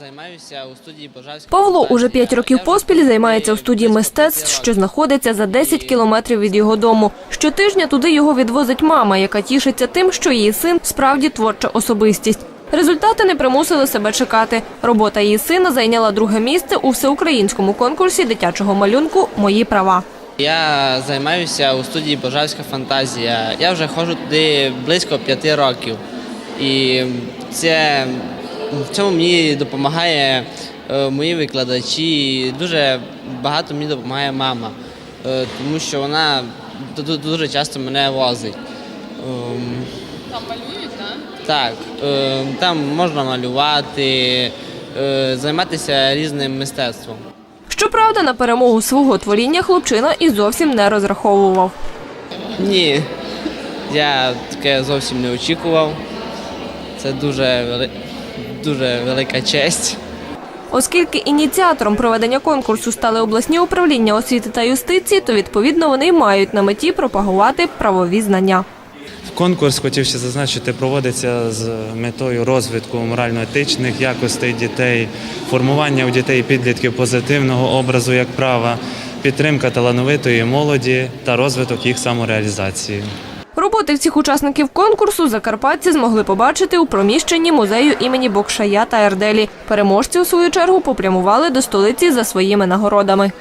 займаюся у студії Божарського. Павло уже п'ять років поспіль займається у студії мистецтв, що знаходиться за 10 кілометрів від його дому. Щотижня туди його відвозить мама, яка тішиться тим, що її син справді творча особистість. Результати не примусили себе чекати. Робота її сина зайняла друге місце у всеукраїнському конкурсі дитячого малюнку Мої права. Я займаюся у студії Божарська фантазія. Я вже ходжу туди близько п'яти років. І це в цьому мені допомагає е, мої викладачі. Дуже багато мені допомагає мама, е, тому що вона ду- ду- дуже часто мене возить. Ем, Там малюють, так? Так, е, там можна малювати, е, займатися різним мистецтвом. Щоправда, на перемогу свого творіння хлопчина і зовсім не розраховував. Ні, я таке зовсім не очікував. Це дуже. Дуже велика честь. Оскільки ініціатором проведення конкурсу стали обласні управління освіти та юстиції, то відповідно вони й мають на меті пропагувати правові знання. Конкурс хотів ще зазначити, проводиться з метою розвитку морально-етичних якостей дітей, формування у дітей підлітків позитивного образу як права, підтримка талановитої молоді та розвиток їх самореалізації. Роботи всіх учасників конкурсу закарпатці змогли побачити у проміщенні музею імені Бокшая та Ерделі. Переможці, у свою чергу, попрямували до столиці за своїми нагородами.